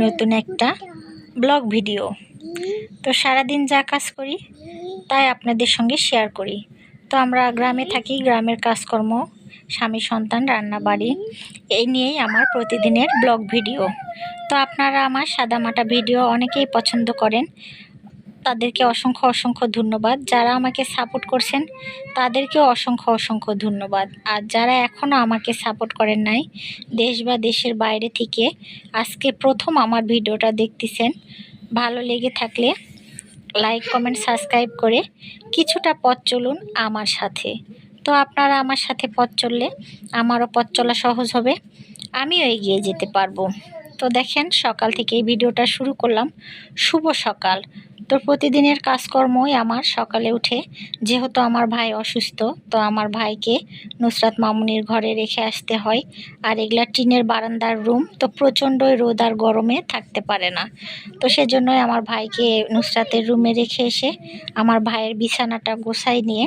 নতুন একটা blog video. তো সারাদিন যা কাজ করি, তাই আপনাদের সঙ্গে শেয়ার করি। তো আমরা গ্রামে থাকি, গ্রামের কাজকর্ম, স্বামী, সন্তান রান্না বাড়ি এই নিয়েই আমার প্রতিদিনের ব্লগ ভিডিও। তো আপনারা আমার সাদামাটা ভিডিও অনেকেই পছন্দ করেন। তাদেরকে অসংখ্য অসংখ্য ধন্যবাদ। যারা আমাকে সাপোর্ট করছেন, তাদেরকেও অসংখ্য অসংখ্য ধন্যবাদ। আর যারা এখনও আমাকে সাপোর্ট করেন নাই, দেশ বা দেশের বাইরে থেকে আজকে প্রথম আমার ভিডিওটা দেখতেছেন। ভালো লেগে থাকলে লাইক কমেন্ট সাবস্ক্রাইব করে কিছুটা পথ চলুন আমার সাথে। তো আপনারা আমার সাথে পথ চললে আমারও পথ চলা সহজ হবে, আমিও এগিয়ে যেতে পারব। তো দেখেন, সকাল থেকে এই ভিডিওটা শুরু করলাম। শুভ সকাল। তো প্রতিদিনের কাজকর্মই আমার সকালে উঠে। যেহেতু আমার ভাই অসুস্থ, তো আমার ভাইকে নুসরাত মামুনির ঘরে রেখে আসতে হয়। আর এগুলা টিনের বারান্দার রুম, তো প্রচণ্ডই রোদ আর গরমে থাকতে পারে না। তো সেজন্যই আমার ভাইকে নুসরাতের রুমে রেখে এসে আমার ভাইয়ের বিছানাটা গোছাই নিয়ে,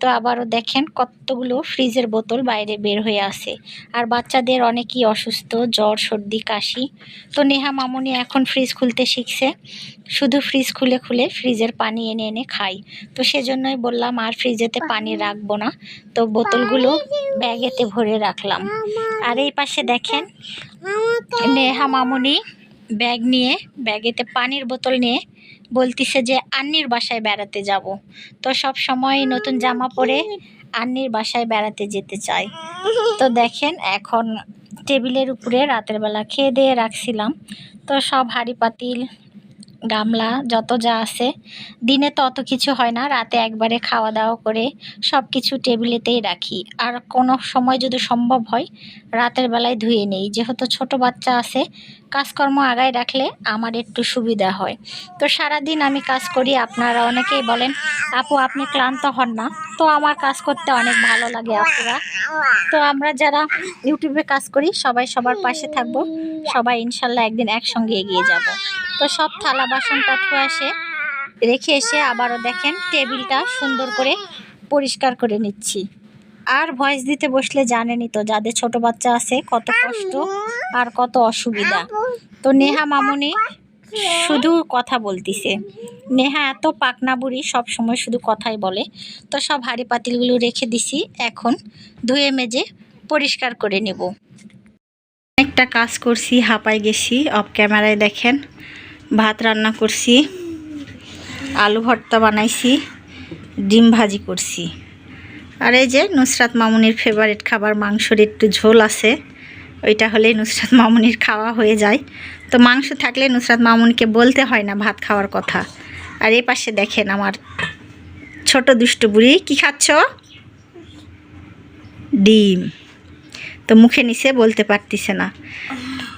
তো আবারও দেখেন কতগুলো ফ্রিজের বোতল বাইরে বের হয়ে আসে আর বাচ্চাদের অনেকই অসুস্থ, জ্বর, সর্দি, কাশি। তো নেহা মামুনি এখন ফ্রিজ খুলতে শিখছে। শুধু ফ্রিজ খুলে খুলে ফ্রিজের পানি এনে এনে খাই। তো সেজন্যই বললাম, আর ফ্রিজেতে পানি রাখব না। তো বোতলগুলো ব্যাগেতে ভরে রাখলাম। আর এই পাশে দেখেন, নেহা মামুনি ব্যাগ নিয়ে, ব্যাগেতে পানির বোতল নিয়ে বলতিছে যে, আন্নির বাসায় বেড়াতে যাব। তো সব সময় নতুন জামা পরে আন্নির বাসায় বেড়াতে যেতে চাই। তো দেখেন, এখন টেবিলের উপরে রাতের বেলা খেয়ে দিয়ে রাখছিলাম। তো সব হাঁড়ি পাতিল গামলা, যত যা আছে। দিনে তো অত কিছু হয় না, রাতে একবারে খাওয়া দাওয়া করে সব কিছু টেবিলেতেই রাখি। আর কোনো সময় যদি সম্ভব হয়, রাতের বেলায় ধুয়ে নেই। যেহেতু ছোট বাচ্চা আছে, কাজকর্ম আগায় রাখলে আমার একটু সুবিধা হয়। তো সারাদিন আমি কাজ করি, আপনারা অনেকেই বলেন, আপু, আপনি ক্লান্ত হন না? তো আমার কাজ করতে অনেক ভালো লাগে আপুরা। তো আমরা যারা ইউটিউবে কাজ করি, সবাই সবার পাশে থাকব। সবাই ইনশাল্লাহ একদিন একসঙ্গে এগিয়ে যাব। তো সব থালা বাসনটা ধুয়ে এসে রেখে এসে আবারও দেখেন টেবিলটা সুন্দর করে পরিষ্কার করে নিচ্ছি। আর ভয়েস দিতে বসলে জানেনি তো, যাদের ছোট বাচ্চা আছে কত কষ্ট আর কত অসুবিধা। তো নেহা মামুনি শুধু কথা বলতিছে। নেহা এত পাকনা বুড়ি, সব সময় শুধু কথাই বলে। তো সব হাড়ি পাতিলগুলো রেখে দিছি, এখন ধুয়ে মেজে পরিষ্কার করে নেব। অনেকটা কাজ করছি হাঁপাই গেছি, অফ ক্যামেরায় দেখেন। ভাত রান্না করছি, আলু ভর্তা বানাইছি, ডিম ভাজি করছি। আর এই যে নুসরাত মামুনির ফেভারিট খাবার, মাংসর একটু ঝোল আছে, ওইটা হলেই নুসরাত মামুনির খাওয়া হয়ে যায়। তো মাংস থাকলে নুসরাত মামুনিকে বলতে হয় না ভাত খাওয়ার কথা। আর এই পাশে দেখেন আমার ছোট দুষ্টু বুড়ি, কী খাচ্ছ? ডিম। তো মুখে নিচে বলতে পারতিছে না।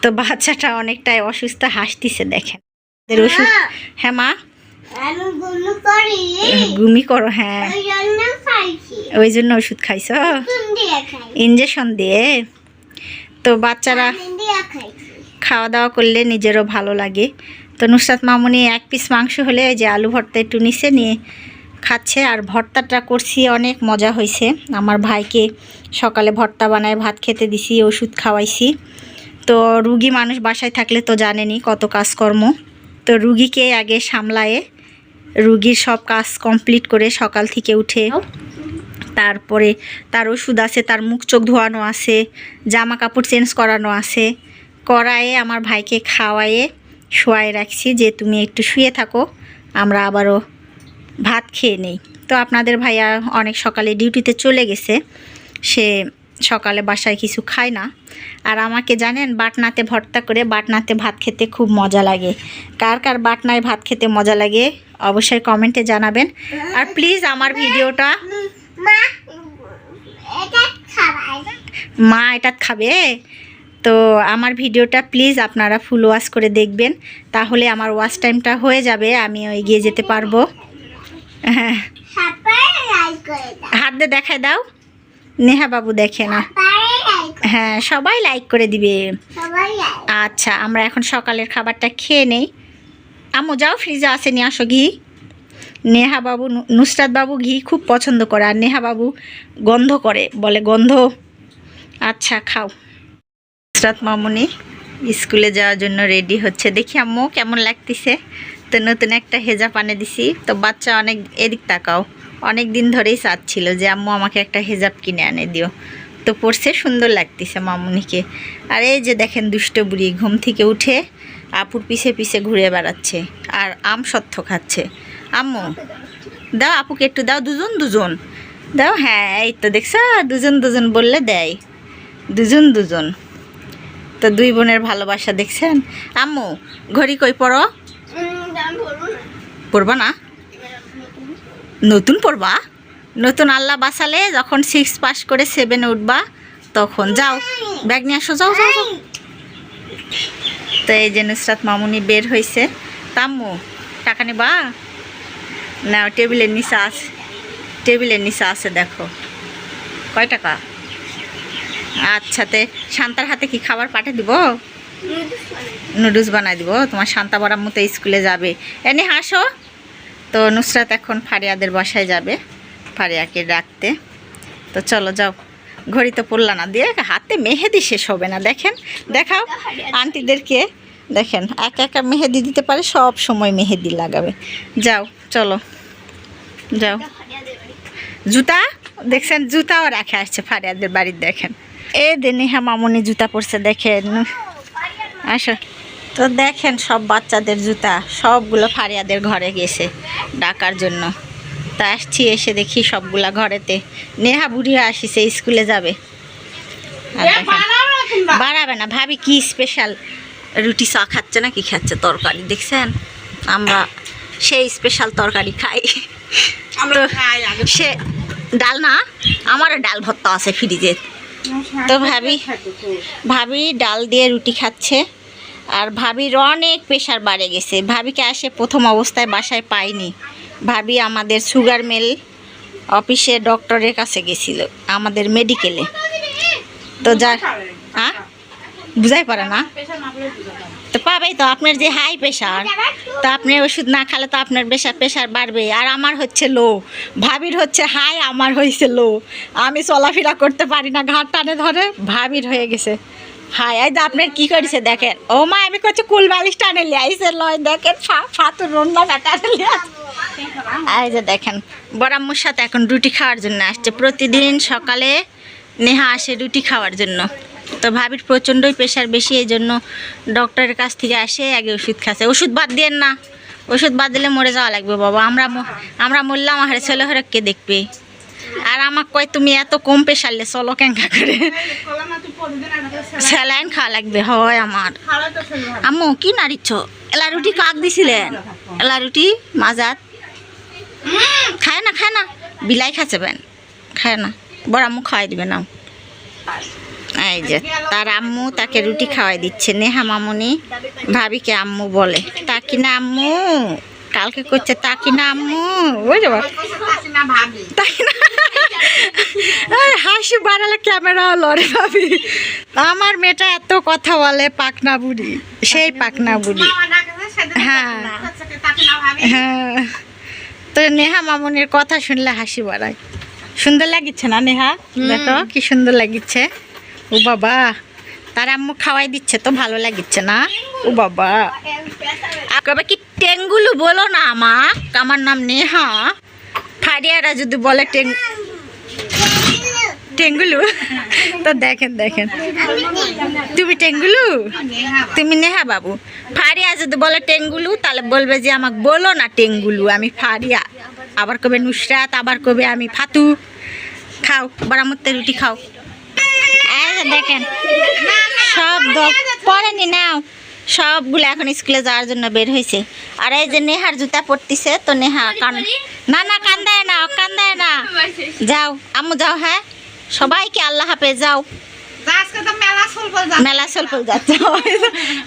তো বাচ্চাটা অনেকটাই অসুস্থ, হাসতিছে, দেখেন। ওদের ওষুধ হ্যাঁ মা? গুমি করো হ্যাঁ। ওই জন্য ওষুধ খাইছো? ইঞ্জেকশন দিয়ে তো বাচ্চারা খাওয়া দাওয়া করলে নিজেরও ভালো লাগে। তো নুসরাত মামুনি এক পিস মাংস হলে যে আলু ভর্তা একটু নিচে নিয়ে খাচ্ছে। আর ভর্তাটা করছি অনেক মজা হয়েছে আমার ভাইকে সকালে ভর্তা বানায় ভাত খেতে দিছি ওষুধ খাওয়াইছি। তো রুগী মানুষ বাসায় থাকলে তো জানেনি কত কাজকর্ম। তো রুগীকে আগে সামলায়ে রুগীর সব কাজ কমপ্লিট করে সকাল থেকে উঠে তারপরে তার ওষুধ আছে, তার মুখ চোখ ধোয়ানো আছে, জামা কাপড় চেঞ্জ করানো আছে, করায়ে আমার ভাইকে খাওয়ায়ে শোয়াই রাখছি যে তুমি একটু শুয়ে থাকো, আমরা আবারও ভাত খেয়ে নেই। তো আপনাদের ভাইয়া অনেক সকালে ডিউটিতে চলে গেছে, সে সকালে বাসায় কিছু খায় না। আর আমাকে জানেন বাটনাতে ভর্তা করে বাটনাতে ভাত খেতে খুব মজা লাগে। কার কার বাটনায় ভাত খেতে মজা লাগে অবশ্যই কমেন্টে জানাবেন। আর প্লিজ আমার ভিডিওটা মা এটা খাবে? তো আমার ভিডিওটা প্লিজ আপনারা ফুল ওয়াশ করে দেখবেন। তাহলে আমার ওয়াশ টাইমটা হয়ে যাবে আমি এগিয়ে যেতে পারব। হ্যাঁ হাত দিয়ে দেখায় দাও। নেহা বাবু দেখে না। হ্যাঁ সবাই লাইক করে দিবে। আচ্ছা আমরা এখন সকালের খাবারটা খেয়ে নেই। আম্মু যাও ফ্রিজে আসে নিয়ে আসো ঘি। নেহা বাবু নুসরাত বাবু ঘি খুব পছন্দ করে আর নেহা বাবু গন্ধ করে বলে গন্ধ। আচ্ছা খাও। নুসরাত মামুনি স্কুলে যাওয়ার জন্য রেডি হচ্ছে। দেখি আম্মু কেমন লাগতেছে। তো নতুন একটা হেজা পানে দিছি। তো বাচ্চা অনেক এদিক তাকাও। অনেক দিন ধরেই চাচ্ছিল যে আম্মু আমাকে একটা হেজাব কিনে আনে দিও। তো পড়ছে সুন্দর লাগতেছে মামুনিকে। আর এই যে দেখেন দুষ্ট বুড়ি ঘুম থেকে উঠে আপুর পিছে পিছে ঘুরে বেড়াচ্ছে আর আম সত্য খাচ্ছে। আম্মু দাও আপুকে একটু দাও দুজন দুজন। দাও হ্যাঁ এই তো দেখছ দুজন দুজন বললে দেয়। দুজন দুজন। তো দুই বোনের ভালোবাসা দেখছেন? আম্মু ঘড়ি কই পড়ো? পড়বা না? নতুন পড়বা? নতুন আল্লাহ বাসালে যখন সিক্স পাস করে সেভেনে উঠবা তখন যাও। ব্যাগ নিয়ে আসো যাও যাও যাও। তো এই যে নুসরাত মামুনি বের হয়েছে তাম্মু টাকা নেবা? না টেবিলের নিচে আছে টেবিলের নিচে আছে দেখো। কয় টাকা? আচ্ছা তে শান্তার হাতে কি খাবার পাঠিয়ে দিব? নুডলস বানাই দিব। তোমার শান্তা বরার মতো স্কুলে যাবে। এনে হাসো। তো নুসরাত এখন ফারিয়াদের বাসায় যাবে, ফারিয়াকে ডাকতে। তো চলো যাও, ঘড়ি তো পড়লা না, দিয়ে হাতে মেহেদি শেষ হবে না, দেখেন, দেখাও আন্টিদেরকে দেখেন, একা একা মেহেদি দিতে পারে, সব সময় মেহেদি লাগাবে। যাও, চলো, যাও। জুতা, দেখছেন, জুতাও রাখে আসছে ফারিয়াদের বাড়ির, দেখেন। এ দেনিহা মামনি জুতা পরছে, দেখেন। আসো। তো দেখেন সব বাচ্চাদের জুতা সবগুলো ফারিয়াদের ঘরে গেছে ডাকার জন্য তা আসছি এসে দেখি সবগুলা ঘরেতে নেহা বুড়ি আসিছে স্কুলে যাবে বাড়াবে না ভাবি কি স্পেশাল রুটি চা খাচ্ছে না কি খাচ্ছে তরকারি দেখছেন আমরা সেই স্পেশাল তরকারি খাই সে ডাল না আমারও ডাল ভর্তা আছে ফ্রিজে তো ভাবি ভাবি ডাল দিয়ে রুটি খাচ্ছে আর ভাবির অনেক প্রেশার বাড়ে গেছে। ভাবিকে আসে প্রথম অবস্থায় বাসায় পাইনি ভাবি আমাদের সুগার মেল অফিসে ডক্টরের কাছে গেছিল, আমাদের মেডিকেলে তো যা হ্যাঁ বুঝাই পারে না? তো পাবেই তো, আপনার যে হাই প্রেশার তো আপনি ওষুধ না খেলে তো আপনার প্রেশার প্রেশার বাড়বে। আর আমার হচ্ছে লো ভাবির হচ্ছে হাই আমার হয়েছে লো আমি চলাফেরা করতে পারি না ঘাট টানে ধরে, ভাবির হয়ে গেছে। হাই যে আপনার কি করেছে দেখেন? ও মা, আমি করছি কুল বালিশ টানে লিয়াইছে লয় দেখেন ফাতুর রন্না লিয়া এই যে দেখেন, বরাম্মুর সাথে এখন রুটি খাওয়ার জন্য আসছে। প্রতিদিন সকালে নেহা আসে রুটি খাওয়ার জন্য। তো ভাবির প্রচণ্ডই প্রেশার বেশি, এই জন্য ডক্টরের কাছ থেকে আসে, আগে ওষুধ খাচ্ছে। ওষুধ বাদ দিয়েন না, ওষুধ বাদ দিলে মরে যাওয়া লাগবে, বাবা। আমরা আমরা মরলাম আমার ছেলে হরে কে দেখবে। আর আমাকে কয়, তুমি এত কম প্রেশারলে চলো ক্যাঙ্কা করে? স্যালাইন খাওয়া লাগবে, হয় আমার। আম্মু, কি নাড়িচ্ছ? এলা রুটি কাক দিছিলেন? এলা রুটি মাজাত খায় না খায় না। বিলাই খাচ্ছে বেন। খায় না। বড় আম্মু খাওয়াই দিবে না এই যে, তার আম্মু তাকে রুটি খাওয়াই দিচ্ছে। নেহা মামুনি ভাবিকে আম্মু বলে। তাকি না আম্মু? কালকে করছে তাকি না আম্মু? বুঝতে তাই না? হাসি বাড়ালে ক্যামেরা লড়ে ভাবি। আমার মেয়েটা এত কথা বলে পাকনা বুড়ি সেই পাকনা বুড়ি। হ্যাঁ। হ্যাঁ। তো নেহা মামুনির কথা শুনলে হাসি বাড়ায়। সুন্দর লাগিচ্ছে না নেহা? দেখো কি সুন্দর লাগিচ্ছে। ও বাবা। তার আম্মু খাওয়াই দিচ্ছে তো, ভালো লাগিচ্ছে না। ও বাবা। কবে কি টেঙ্গুলু বলো না আমার আমার নাম নেহা। ফারিয়ারা যদি বলে টেং টেঙ্গুলু? তো দেখেন দেখেন। তুমি টেঙ্গুলু? তুমি নেহা বাবু। ফারিয়া যদি বলে টেঙ্গুলু, তাহলে বলবে যে আমাকে বলো না টেঙ্গুলু, আমি ফারিয়া। আবার কবে নুসরাত, আবার কবে আমি ফাতু। খাও, বারামত্তে রুটি খাও। দেখেন, সব পরেনি নাও। সবগুলো এখন স্কুলে যাওয়ার জন্য বের হয়েছে। আর এই যে নেহার জুতা পরতিছে, তো নেহা কান না না কান্দায় না কান্দায় না। যাও, আম্মু যাও হ্যাঁ? সবাইকে আল্লাহ হাফেজ, যাও। মেলা মেলা সলফল যাচ্ছে।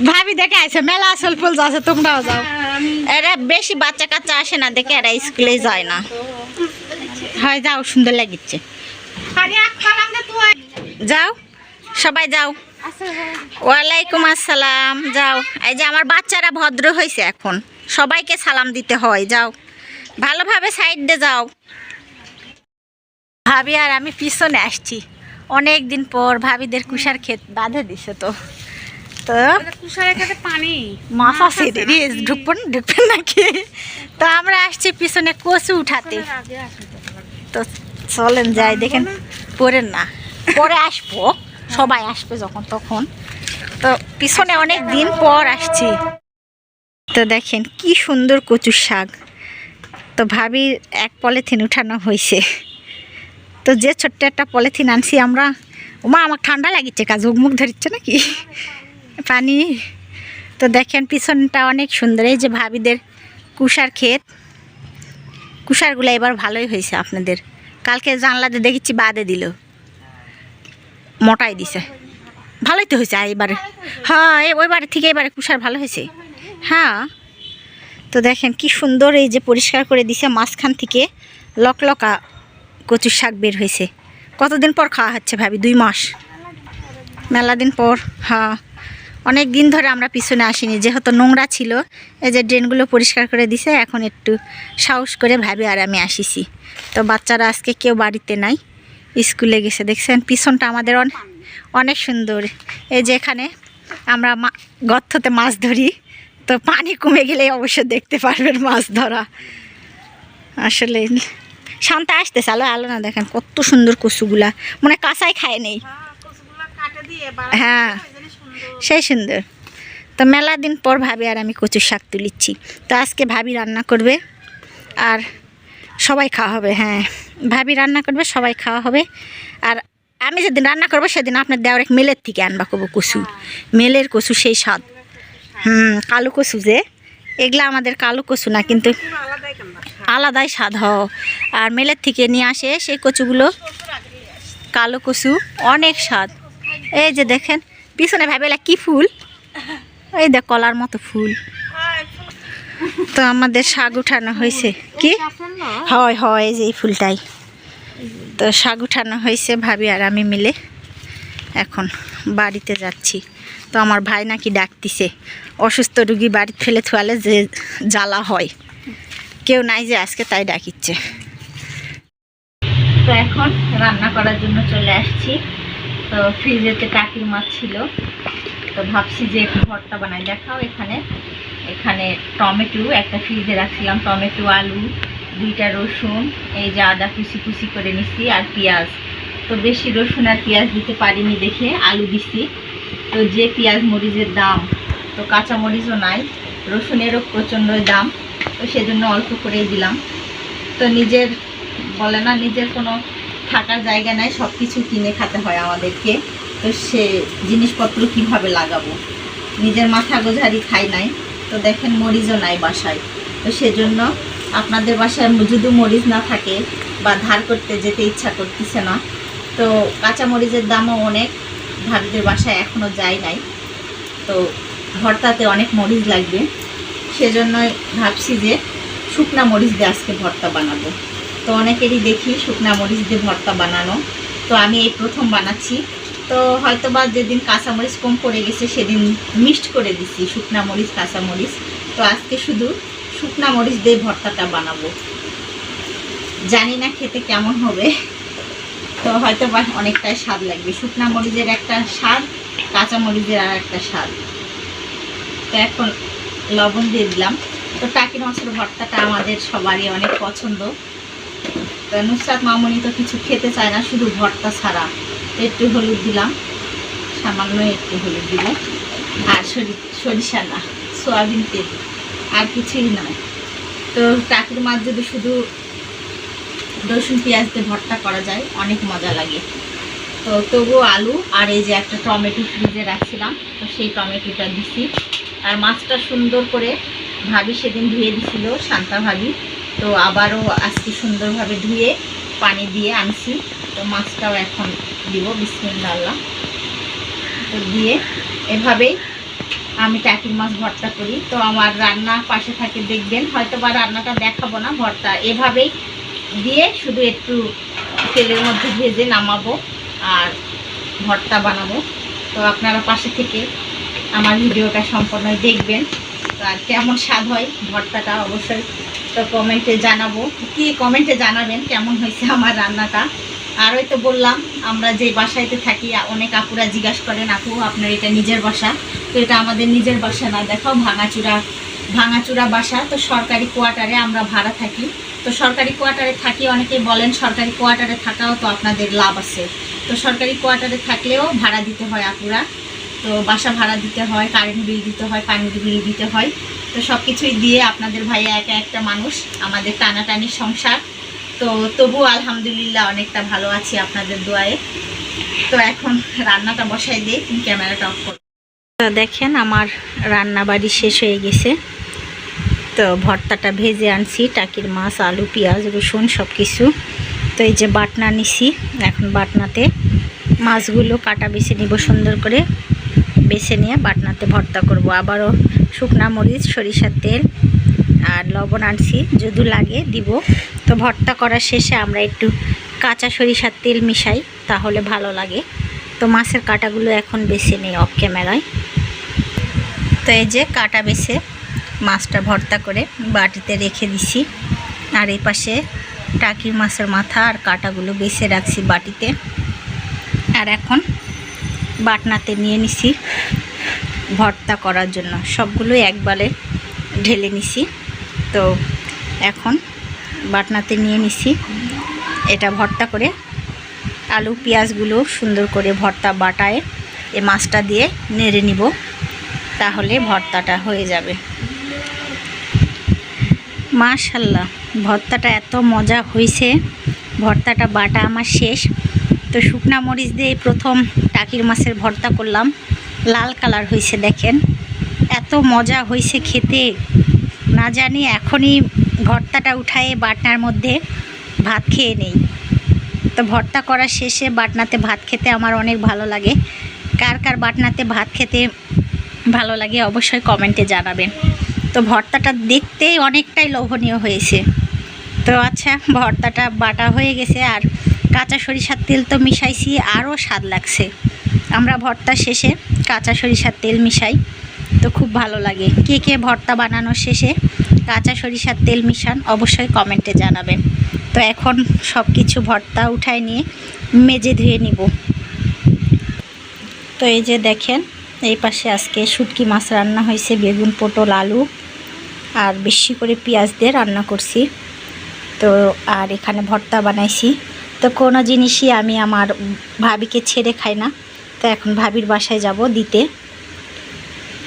ভাবি দেখে আছে মেলা সলফল যাচ্ছে, তোমরাও যাও। এরা বেশি বাচ্চা কাচ্চা আসে না দেখে, এরা স্কুলে যায় না। হয়, যাও, সুন্দর লাগিচ্ছে। যাও, সবাই যাও। ওয়ালাইকুম আসসালাম, যাও। এই যে আমার বাচ্চারা ভদ্র হয়েছে এখন। সবাইকে সালাম দিতে হয়, যাও। ভালোভাবে সাইড দিয়ে যাও। ভাবি আর আমি পিছনে আসছি। অনেক দিন পর ভাবিদের কুষার ক্ষেত বাঁধে দিছে তো। তো পানি নাকি? তো আমরা আসছি পিছনে কচু উঠাতে। তো চলেন যাই, দেখেন পরেন না। পরে আসব, সবাই আসবে যখন তখন। তো পিছনে অনেক দিন পর আসছি। তো দেখেন কি সুন্দর কচুর শাক। তো ভাবি এক পলিথিন উঠানো হয়েছে। তো যে ছোট্ট একটা পলিথিন আনছি আমরা, ওমা, আমার ঠান্ডা লাগিচ্ছে কাজ মুখ ধরিচ্ছে নাকি? পানি। তো দেখেন পিছনটা অনেক সুন্দর, এই যে ভাবিদের কুষার ক্ষেত। কুষারগুলো এবার ভালোই হয়েছে আপনাদের। কালকে জানলাতে দেখেছি বাদে দিল। মোটাই দিছে। ভালোই তো হয়েছে এবারে। হ্যাঁ ওইবারে থেকে এবারে কুষার ভালো হয়েছে। হ্যাঁ। তো দেখেন কি সুন্দর এই যে পরিষ্কার করে দিছে, মাঝখান থেকে লকলকা কচুর শাক বের হয়েছে। কতদিন পর খাওয়া হচ্ছে ভাবি? দুই মাস। মেলা দিন পর হ্যাঁ। অনেক দিন ধরে আমরা পিছনে আসিনি, যেহেতু নোংরা ছিল, এই যে ড্রেনগুলো পরিষ্কার করে দিছে, এখন একটু সাহস করে ভাবি আর আমি আসিছি। তো বাচ্চারা আজকে কেউ বাড়িতে নাই। স্কুলে গেছে, দেখছেন? পিছনটা আমাদের অনেক সুন্দর। এই যে এখানে আমরা গর্ততে মাছ ধরি, তো পানি কমে গেলে অবশ্য দেখতে পারবেন মাছ ধরা। আসলে শান্তা আসতে আলো আলো না দেখেন, কত সুন্দর কচুগুলা। মানে কাঁচাই খায় নেই। হ্যাঁ সেই সুন্দর। তো মেলা দিন পর ভাবি আর আমি কচুর শাক তুলিচ্ছি। তো আজকে ভাবি রান্না করবে, আর সবাই খাওয়া হবে হ্যাঁ। ভাবি রান্না করবে, সবাই খাওয়া হবে। আর আমি যেদিন রান্না করব, সেদিন আপনার দেওয়ার এক মেলের থেকে আনবা করব কচু। মেলের কচু সেই স্বাদ। হুম, কালো কচু যে। এগুলা আমাদের কালো কচু না, কিন্তু আলাদাই স্বাদ হ। আর মেলের থেকে নিয়ে আসে সেই কচুগুলো। কালো কচু, অনেক স্বাদ। এই যে দেখেন, পিছনে ভাবেলা কি ফুল? এই দেখ কলার মতো ফুল। তো আমাদের শাক উঠানো হয়েছে। কি? হয় হয় যে এই ফুলটাই। তো শাক উঠানো হয়েছে ভাবি আর আমি মিলে। এখন বাড়িতে যাচ্ছি। তো আমার ভাই নাকি ডাকতিছে, অসুস্থ রুগী বাড়িতে ফেলে থুয়ালে যে জ্বালা হয়। কেউ নাই যে আজকে তাই ডাকিচ্ছে। তো এখন রান্না করার জন্য চলে আসছি। তো ফ্রিজেতে টাকির মাছ ছিল। তো ভাবছি যে একটু ভর্তা বানাই। দেখাও এখানে। এখানে টমেটো, একটা ফ্রিজে রাখছিলাম টমেটো, আলু, দুইটা রসুন, এই যে আদা কুচি কুচি করে নিছি আর পেঁয়াজ। তো বেশি রসুন আর পেঁয়াজ দিতে পারিনি দেখে আলু দিছি। তো যে পেঁয়াজ মরিচের দাম, তো কাঁচা মরিচও নাই, রসুনেরও প্রচণ্ড দাম, তো সেজন্য অল্প করেই দিলাম। তো নিজের, বলে না, নিজের কোনো থাকার জায়গা নাই সব কিছু কিনে খেতে হয় আমাদেরকে। তো সে জিনিসপত্র কীভাবে লাগাবো? নিজের মাথা গোঝারি খাই নাই। তো দেখেন মরিচও নাই বাসায়। তো সেজন্য আপনাদের বাসায় যদি মরিচ না থাকে বা ধার করতে যেতে ইচ্ছা করতেছে না, তো কাঁচা মরিচের দামও অনেক। ভাবিদের বাসায় এখনও যায় নাই। তো ভর্তাতে অনেক মরিচ লাগবে। সেজন্যই ভাবছি যে শুকনা মরিচ দিয়ে আজকে ভর্তা বানাবো। তো অনেকেরই দেখি শুকনা মরিচ দিয়ে ভর্তা বানানো। তো আমি এই প্রথম বানাচ্ছি। তো হয়তো বা যেদিন কাঁচামরিচ কম পড়ে গেছে, সেদিন মিক্সড করে দিছি, শুকনা মরিচ, কাঁচামরিচ। তো আজকে শুধু শুকনা মরিচ দিয়ে ভর্তাটা বানাবো। জানি না খেতে কেমন হবে। তো হয়তো বা অনেকটাই স্বাদ লাগবে। শুকনা মরিচের একটা স্বাদ কাঁচা মরিচের আর একটা স্বাদ। তো এখন লবণ দিয়ে দিলাম। তো টাকি মাছের ভর্তাটা আমাদের সবারই অনেক পছন্দ। নুসরাত মামনি তো কিছু খেতে চায় না, শুধু ভর্তা ছাড়া। একটু হলুদ দিলাম। সামান্য একটু হলুদ দিব। আর সরি- সরিষা না, সয়াবিন তেল। আর কিছুই নয়। তো টাকির মাছ যদি শুধু রসুন, পেঁয়াজ দিয়ে ভর্তা করা যায়, অনেক মজা লাগে। তো তবুও আলু আর এই যে একটা টমেটো ফ্রিজে রাখছিলাম, তো সেই টমেটোটা দিছি। আর মাছটা সুন্দর করে ভাবি সেদিন ধুয়ে দিছিল, শান্তা ভাবি। তো আবারও আজকে সুন্দরভাবে ধুয়ে পানি দিয়ে আনছি। তো মাছটাও এখন দিব বিসমিল্লা টমাটো দিয়ে এভাবেই আমি টাকির মাছ ভর্তা করি। তো আমার রান্না পাশে থাকে, দেখবেন হয়তো বা রান্নাটা দেখাবো না ভর্তা। এভাবেই দিয়ে শুধু একটু তেলের মধ্যে ভেজে নামাবো আর ভর্তা বানাবো। তো আপনারা পাশে থেকে আমার ভিডিওটা সম্পূর্ণ দেখবেন। তো আর কেমন স্বাদ হয় ভর্তাটা অবশ্যই তো কমেন্টে জানাব। কি কমেন্টে জানাবেন? কেমন হয়েছে আমার রান্নাটা? আর ওই তো বললাম, আমরা যে বাসাইতে থাকি, অনেক আপুরা জিজ্ঞাসা করেন, আপু, আপনার এটা নিজের বাসা? তো এটা আমাদের নিজের বাসা না। দেখো, ভাঙাচুরা ভাঙাচুরা বাসা। তো সরকারি কোয়ার্টারে আমরা ভাড়া থাকি। তো সরকারি কোয়ার্টারে থাকি, অনেকেই বলেন, সরকারি কোয়ার্টারে থাকাও তো আপনাদের লাভ আছে। তো সরকারি কোয়ার্টারে থাকলেও ভাড়া দিতে হয় আপুরা। তো বাসা ভাড়া দিতে হয় কারেন্ট বিল দিতে হয় পানির বিল দিতে হয়। তো সব কিছুই দিয়ে আপনাদের ভাইয়া একা একটা মানুষ, আমাদের টানাটানি সংসার। তো তবু আলহামদুলিল্লাহ অনেকটা ভালো আছি আপনাদের দোয়ায়ে। তো এখন রান্নাটা বসাই দিয়ে তুমি ক্যামেরাটা অফ করো। দেখেন আমার রান্না বাড়ি শেষ হয়ে গেছে। তো ভর্তাটা ভেজে আনছি, টাকির মাছ, আলু, পেঁয়াজ, রসুন সব কিছু তো এই যে বাটনা নিছি, এখন বাটনাতে মাছগুলো কাটা বেছে নিব সুন্দর করে। বেছে নিয়ে বাটনাতে ভর্তা করব। আবারও শুকনা মরিচ, সরিষার তেল আর লবণ আনছি। যদি লাগে দিব। তো ভর্তা করার শেষে আমরা একটু কাঁচা সরিষার তেল মিশাই, তাহলে ভালো লাগে। তো মাছের কাটাগুলো এখন বেছে নিই অফ ক্যামেরায় তো এই যে কাটা বেছে মাছটা ভর্তা করে বাটিতে রেখে দিছি। আর এই পাশে টাকির মাছের মাথা আর কাটাগুলো বেছে রাখছি বাটিতে। আর এখন বাটনাতে নিয়ে নিছি। ভর্তা করার জন্য। সবগুলোই একবারে ঢেলে নিছি। তো এখন বাটনাতে নিয়ে নিছি। এটা ভর্তা করে আলু, পেঁয়াজগুলো সুন্দর করে ভর্তা বাটায় এ মাছটা দিয়ে নেড়ে নিব। তাহলে ভর্তাটা হয়ে যাবে। মাশাল্লাহ, ভর্তাটা এত মজা হয়েছে ভর্তাটা বাটা আমার শেষ। তো শুকনা মরিচ দিয়ে প্রথম টাকির মাছের ভর্তা করলাম। লাল কালার হয়েছে, দেখেন। এত মজা হয়েছে খেতে। না জানি এখনই ভর্তাটা উঠায়ে বাটনার মধ্যে ভাত খেয়ে নেই। তো ভর্তা করার শেষে বাটনাতে ভাত খেতে আমার অনেক ভালো লাগে। কার কার বাটনাতে ভাত খেতে ভালো লাগে অবশ্যই কমেন্টে জানাবেন। তো ভর্তাটা দেখতেই অনেকটাই লোভনীয় হয়েছে। তো আচ্ছা ভর্তাটা বাটা হয়ে গেছে আর কাঁচা সরিষার তেল তো মিশাইছি, আরও স্বাদ লাগছে। আমরা ভর্তা শেষে কাঁচা সরিষার তেল মিশাই, তো খুব ভালো লাগে। কে কে ভর্তা বানানোর শেষে কাঁচা সরিষার তেল মিশান অবশ্যই কমেন্টে জানাবেন। তো এখন সব কিছু ভর্তা উঠায় নিয়ে মেজে ধুয়ে নিব। তো এই যে দেখেন, এই পাশে আজকে শুটকি মাছ রান্না হয়েছে, বেগুন, পটল, আলু, আর বেশি করে পেঁয়াজ দিয়ে রান্না করছি। তো আর এখানে ভর্তা বানাইছি। তো কোনো জিনিসই আমি আমার ভাবিকে ছেড়ে খাই না। তো এখন ভাবির বাসায় যাব দিতে।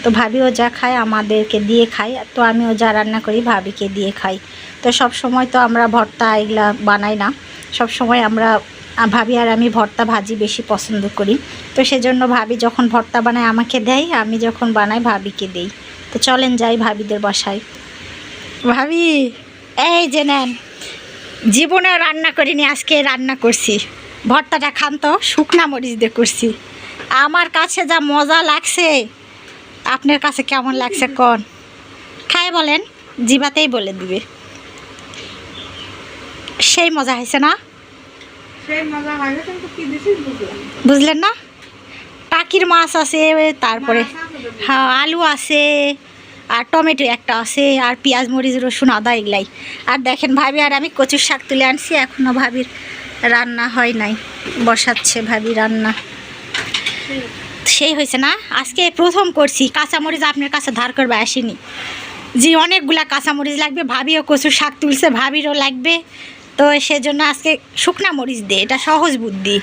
তো ভাবিও যা খায় আমাদেরকে দিয়ে খাই তো আমিও যা রান্না করি ভাবিকে দিয়ে খাই। তো সব সময় তো আমরা ভর্তা এগুলা বানাই না। সব সময় আমরা ভাবি আর আমি ভর্তা ভাজি বেশি পছন্দ করি। তো সেজন্য ভাবি যখন ভর্তা বানায় আমাকে দেয় আমি যখন বানাই ভাবিকে দেই। তো চলেন যাই ভাবিদের বাসায়। ভাবি! এই যে নেন। জীবনে রান্না করিনি আজকে রান্না করছি। ভর্তাটা খান তো শুকনা মরিচ দিয়ে করছি। আমার কাছে যা মজা লাগছে আপনার কাছে কেমন লাগছে কন? খাই বলেন জিবাতেই বলে দিবে। সেই মজা হয়েছে না। বুঝলেন না? টাকির মাছ আছে তারপরে হ্যাঁ আলু আছে আর টমেটো একটা আছে, আর পেঁয়াজ, মরিচ, রসুন, আদা এগুলাই। আর দেখেন ভাবি, আর আমি কচুর শাক তুলে আনছি এখনও ভাবির রান্না হয় নাই, বসাচ্ছে ভাবি রান্না। সেই হয়েছে না? আজকে প্রথম করছি, কাঁচামরিচ আপনার কাছে ধার করবে, আসেনি। যে অনেকগুলা কাঁচামরিচ লাগবে, ভাবিও কচুর শাক তুলছে, ভাবিরও লাগবে। তো সেজন্য আজকে শুকনা মরিচ দিয়ে এটা সহজ বুদ্ধি।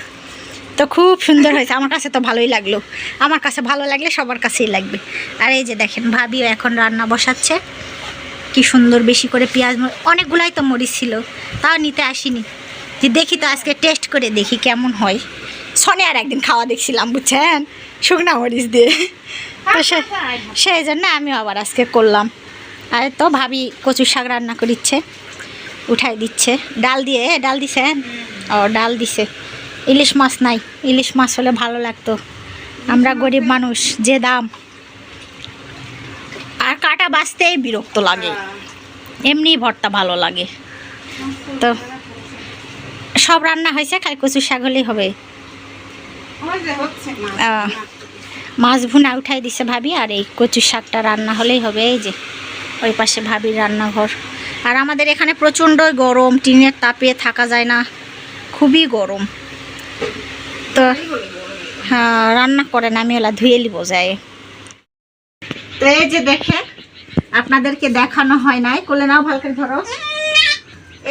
তো খুব সুন্দর হয়েছে। আমার কাছে তো ভালোই লাগল। আমার কাছে ভালো লাগলে সবার কাছেই লাগবে। আর এই যে দেখেন, ভাবিও এখন রান্না বসাচ্ছে। কি সুন্দর বেশি করে পেঁয়াজ অনেকগুলাই তো মরিচ ছিল, তাও নিতে আসিনি। যে দেখি তো আজকে টেস্ট করে দেখি কেমন হয়। সনে আর একদিন খাওয়া দেখছিলাম, বুঝছেন? শুকনা মরিচ দিয়ে। তো সেই জন্য আমি আবার আজকে করলাম। আর তো ভাবি কচুর শাক রান্না করিচ্ছে, উঠাই দিচ্ছে। ডাল দিয়ে, ডাল দিছেন? ও, ডাল দিছে। ইলিশ মাছ নাই। ইলিশ মাছ হলে ভালো লাগতো। আমরা গরিব মানুষ, যে দাম। আর কাটা বাঁচতেই বিরক্ত লাগে। এমনি ভর্তা ভালো লাগে। তো সব রান্না হয়েছে খালি কচু শাক হলেই হবে। মাছ ভুনা উঠাই দিছে ভাবি, আর এই কচু শাকটা রান্না হলেই হবে, এই যে ওই পাশে ভাবির রান্নাঘর। আর আমাদের এখানে প্রচণ্ডই গরম, টিনের তাপে থাকা যায় না। খুবই গরম। তো হ্যাঁ রান্না করে না আমি ওলা ধুয়ে লিব যায় তো এই যে দেখে আপনাদেরকে দেখানো হয় নাই। কোলে নাও ভালো করে ধরো।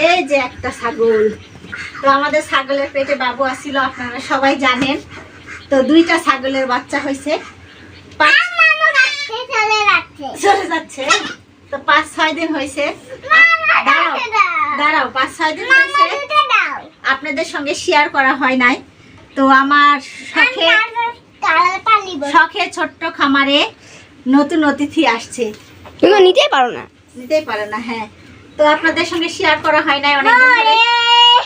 এই যে একটা ছাগল। তো আমাদের ছাগলের পেটে বাবু আসছিল আপনারা সবাই জানেন। তো দুইটা ছাগলের বাচ্চা হয়েছে চলে যাচ্ছে। তো পাঁচ ছয় দিন হয়েছে দাঁড়াও। দাঁড়াও পাঁচ ছয় দিন হয়েছে আপনাদের সঙ্গে শেয়ার করা হয় নাই। তো আমার শখে শখে ছোট্ট খামারে নতুন অতিথি আসছে। নিতেই পারো না। নিতেই পারে না হ্যাঁ। তো আপনাদের সঙ্গে শেয়ার করা হয় নাই অনেক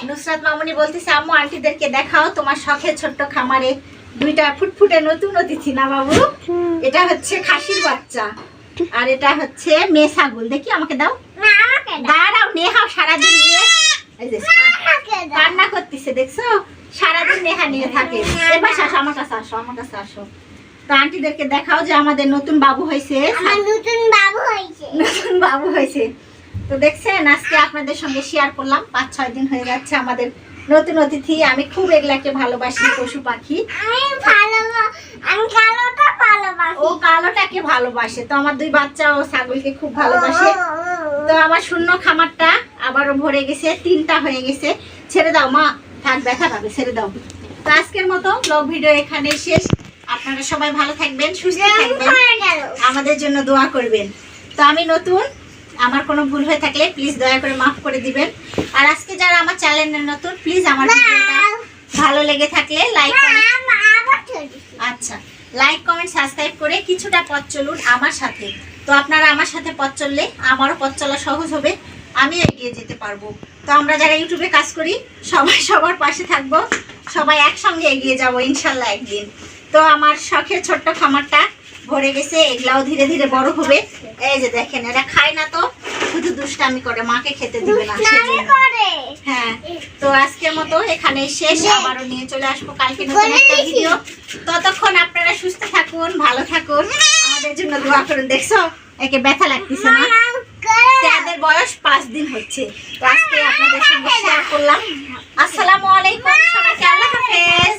নুসরাত মামুনি বলতেছে আম্মু আন্টিদেরকে দেখাও তোমার শখের ছোট্ট খামারে দুইটা ফুটফুটে নতুন অতিথি না বাবু? এটা হচ্ছে খাসির বাচ্চা। আর এটা হচ্ছে মেয়ে ছাগল। দেখি আমাকে দাও। আমাকে দাও দাঁড়াও নেহাও সারাদিন নিয়ে এই যে কান্না করতেছে দেখছ? সারাদিন নেহা নিয়ে থাকে। এবার আসো আমার কাছে আসো আমার কাছে আসো। তো আন্টিদেরকে দেখাও যে আমাদের নতুন বাবু হয়েছে। নতুন বাবু হয়েছে। নতুন বাবু হয়েছে। তো দেখছেন আজকে আপনাদের সঙ্গে শেয়ার করলাম। পাঁচ ছয় দিন হয়ে যাচ্ছে আমাদের নতুন অতিথি। আমি খুব এগুলাকে ভালোবাসি পশু পাখি। ও কালোটাকে ভালোবাসে। তো আমার দুই বাচ্চা ও ছাগলকে খুব ভালোবাসে। তো আমার শূন্য খামারটা আবারও ভরে গেছে তিনটা হয়ে গেছে। ছেড়ে দাও মা থাক ব্যথা পাবে ছেড়ে দাও। তো আজকের মতো ব্লগ ভিডিও এখানে শেষ। আপনারা সবাই ভালো থাকবেন সুস্থ থাকবেন। আমাদের জন্য দোয়া করবেন। তো আমি নতুন আমার কোনো ভুল হয়ে থাকলে প্লিজ দয়া করে মাফ করে দিবেন। আর আজকে যারা আমার চ্যানেলের নতুন প্লিজ আমার ভালো লেগে থাকলে লাইক আবার আচ্ছা লাইক কমেন্ট সাবস্ক্রাইব করে কিছুটা পথ চলুন আমার সাথে। তো আপনারা আমার সাথে পথ চললে আমারও পথ চলা সহজ হবে আমিও এগিয়ে যেতে পারব। তো আমরা যারা ইউটিউবে কাজ করি সবাই সবার পাশে থাকব সবাই একসঙ্গে এগিয়ে যাব ইনশাল্লাহ একদিন। তো আমার শখের ছোট্ট খামারটা ভরে গেছে এগুলাও ধীরে ধীরে বড় হবে। এই যে দেখেন এরা খায় না তো শুধু দুষ্টামি করে মাকে খেতে দিবে না হ্যাঁ তো আজকের মতো এখানে শেষ আবারও নিয়ে চলে আসব কালকে নতুন একটা ভিডিও। ততক্ষণ আপনারা সুস্থ থাকুন ভালো থাকুন। আমাদের জন্য দোয়া করুন দেখছ? একে ব্যথা লাগতেছে না? তাদের বয়স পাঁচ দিন হচ্ছে। তো আজকে আপনাদের সঙ্গে শেয়ার করলাম। আসসালামু আলাইকুম সবাইকে আল্লাহ হাফেজ।